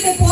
mi.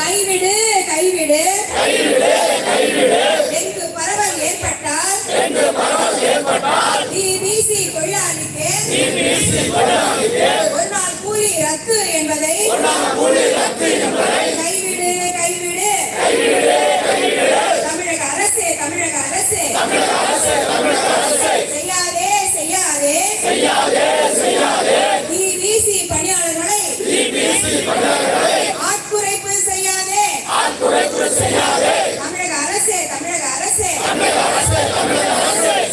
கைவிடு கைவிடு. எங்கு பரவல் ஏற்பட்டால் டிபிசி தொழிலாளிக்கு ஒரு நாள் கூலி ரத்து என்பதை கைவிடு கைவிடு.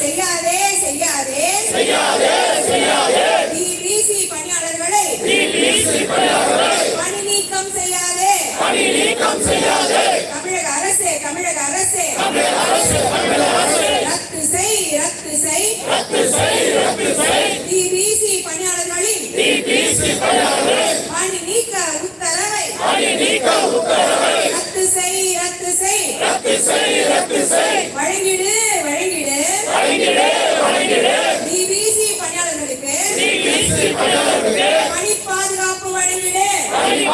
செய்யாதே செய்யாதே. செய்யாதே செய்யாதே. டிபிசி பணியாளர்களை. டிபிசி பணியாளர்களை. பணி நீக்கம் செய்யாதே. பணி நீக்கம் செய்யாதே. தமிழக அரசே தமிழக அரசே. ரத்து செய் ரத்து செய். ரத்து செய். வழங்கிடு வழங்கிடு வழங்கிடு வழங்கிடு டிபிசி பணியாளர்களுக்கு டிபிசி பணியாளர்களுக்கு பணி பாதுகாப்பு வழங்கிடு. பணி